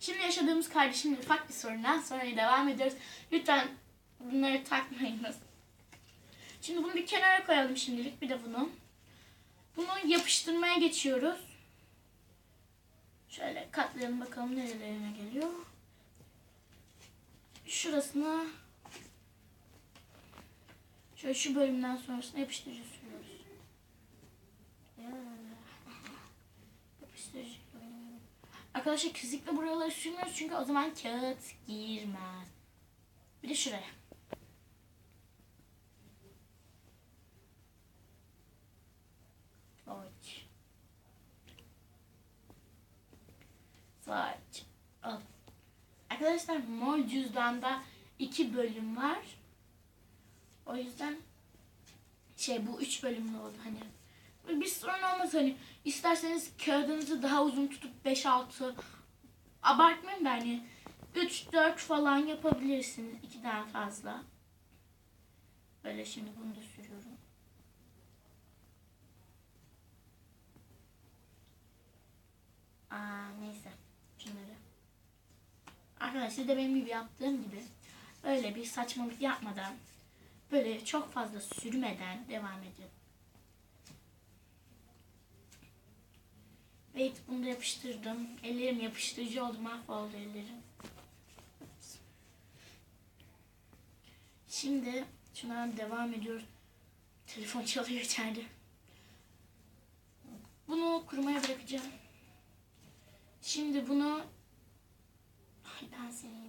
Şimdi yaşadığımız kardeşimle ufak bir sorundan sonra devam ediyoruz. Lütfen bunları takmayınız. Şimdi bunu bir kenara koyalım şimdilik. Bir de bunu. Bunu yapıştırmaya geçiyoruz. Şöyle katlayalım bakalım nerelerine geliyor. Şurasına şöyle şu bölümden sonrasına yapıştırıcı sürüyoruz. Yapıştırıcı. Arkadaşlar kesinlikle buraları sürmüyoruz çünkü o zaman kağıt girmez. Bir de şuraya. Saç. Saç. Al. Arkadaşlar mor cüzdanda iki bölüm var. O yüzden şey bu üç bölümlü oldu hani. Bir sorun olmaz hani. İsterseniz kağıdınızı daha uzun tutup 5-6 abartmayın da hani 3-4 falan yapabilirsiniz. 2'den fazla. Böyle şimdi bunu da sürüyorum. Aa neyse. Şunları. Arkadaşlar da benim gibi yaptığım gibi öyle bir saçmalık yapmadan böyle çok fazla sürmeden devam ediyorum. Evet bunu yapıştırdım. Ellerim yapıştırıcı oldu mahvoldu ellerim. Şimdi şuna devam ediyoruz. Telefon çalıyor içeride. Bunu kurumaya bırakacağım. Şimdi bunu Ay ben seni.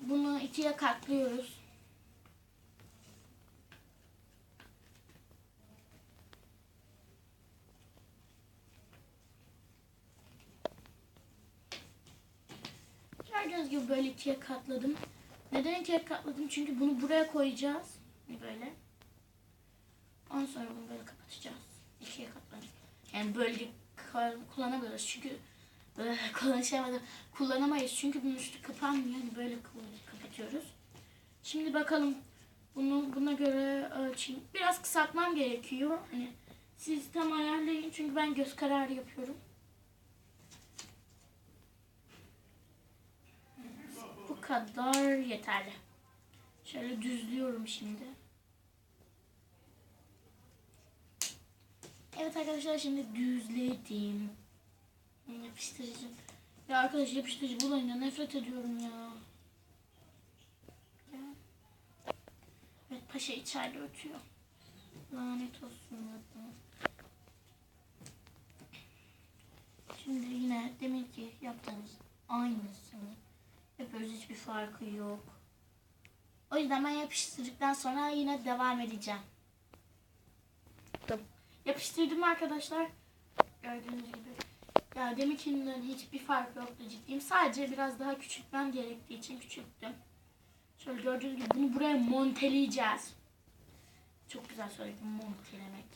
Bunu ikiye katlıyoruz. Gördüğünüz gibi böyle ikiye katladım. Neden ikiye katladım? Çünkü bunu buraya koyacağız. Böyle. Ondan sonra bunu böyle kapatacağız. İkiye katlanacak. Yani böyle kullanabiliriz. Çünkü böyle konuşamadım. Kullanamayız. Çünkü bunun üstü kapanmıyor. Yani böyle kapatıyoruz. Şimdi bakalım. Bunu buna göre ölçeyim. Biraz kısaltmam gerekiyor. Hani siz tam ayarlayın. Çünkü ben göz kararı yapıyorum. Bu kadar yeterli. Şöyle düzlüyorum şimdi. Evet arkadaşlar şimdi düzledim. Yapıştırıcı. Ya arkadaş yapıştırıcı bulayınca nefret ediyorum ya. Evet paşa içeride ötüyor. Lanet olsun ya. Şimdi yine demek ki yaptığımız aynısını yapıyoruz. Hiçbir farkı yok. O yüzden ben yapıştırdıktan sonra yine devam edeceğim. Tamam. Yapıştırdım arkadaşlar. Gördüğünüz gibi. Ya deminkinden hiçbir fark yoktu ciddiyim. Sadece biraz daha küçültmem gerektiği için küçülttüm. Şöyle gördüğünüz gibi bunu buraya monteleyeceğiz. Çok güzel söyledim montelemek.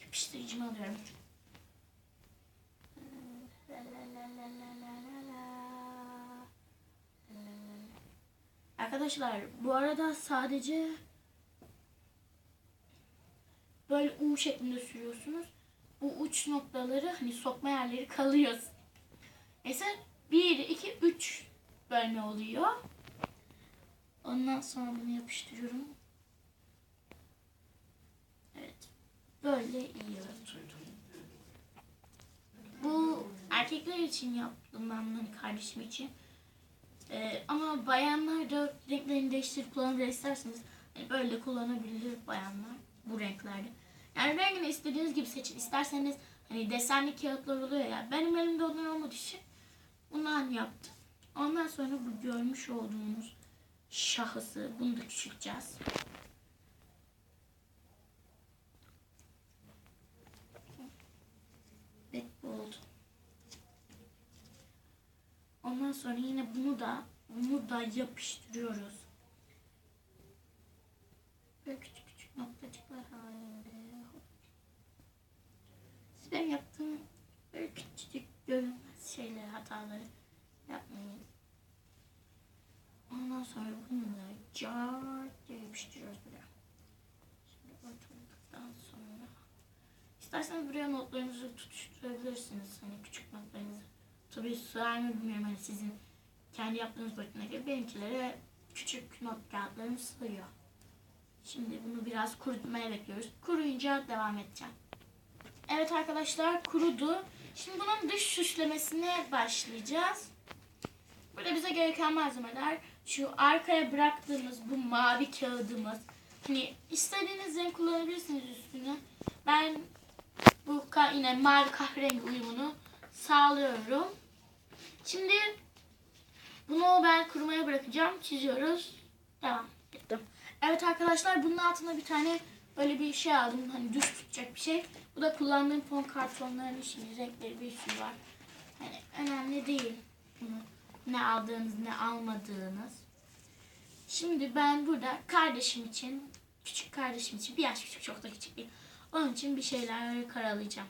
Yapıştırıcımı alıyorum. Arkadaşlar bu arada sadece böyle U şeklinde sürüyorsunuz. Bu uç noktaları hani sokma yerleri kalıyor. Mesela 1, 2, 3 bölme oluyor. Ondan sonra bunu yapıştırıyorum. Evet. Böyle iyi. Bu erkekler için yaptım ben bunu kardeşim için. Ee, ama bayanlar da renklerini değiştirip kullanabilir isterseniz hani böyle kullanabilir bayanlar bu renklerde. Yani rengini istediğiniz gibi seçin. İsterseniz hani desenli kağıtlar oluyor ya. Benim elimde onlar olmadığı için bundan yaptım. Ondan sonra bu görmüş olduğunuz şahısı bunu da küçülteceğiz. Evet bu oldu. Ondan sonra yine bunu da bunu da yapıştırıyoruz. Böyle küçük küçük noktacıklar halinde. Siz benim yaptığım böyle küçücük görünmez şeyleri, hataları yapmayın. Ondan sonra bunu da car diye yapıştırıyoruz buraya. Şimdi oturduktan sonra İsterseniz buraya notlarınızı tutuşturabilirsiniz. Hani küçük notlarınızı. Tabii sığar mı bilmiyorum hani sizin kendi yaptığınız boyutuna göre benimkilere küçük not kağıtlarım sığıyor. Şimdi bunu biraz kurutmaya bekliyoruz. Kuruyunca devam edeceğim. Evet arkadaşlar kurudu. Şimdi bunun dış süslemesine başlayacağız. Burada bize gereken malzemeler şu arkaya bıraktığımız bu mavi kağıdımız. Hani istediğiniz renk kullanabilirsiniz üstüne. Ben bu yine mavi kahverengi uyumunu sağlıyorum. Şimdi bunu ben kurumaya bırakacağım. Çiziyoruz. Devam. Ettim. Evet arkadaşlar bunun altına bir tane böyle bir şey aldım. Hani düz tutacak bir şey. Bu da kullandığım fon kartonlarının şimdi renkleri bir sürü var. Hani önemli değil. Bunu ne aldığınız ne almadığınız. Şimdi ben burada kardeşim için, küçük kardeşim için, bir yaş küçük çok da küçük değil. Onun için bir şeyler karalayacağım.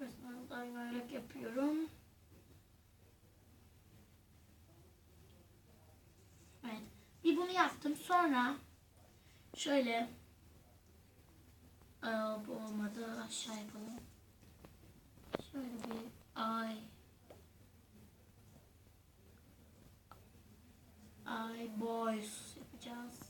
Mesela yuvarlak yapıyorum. Evet. Bir bunu yaptım. Sonra şöyle Aa, bu olmadı. Aşağı yapalım. Şöyle bir ay ay boys yapacağız.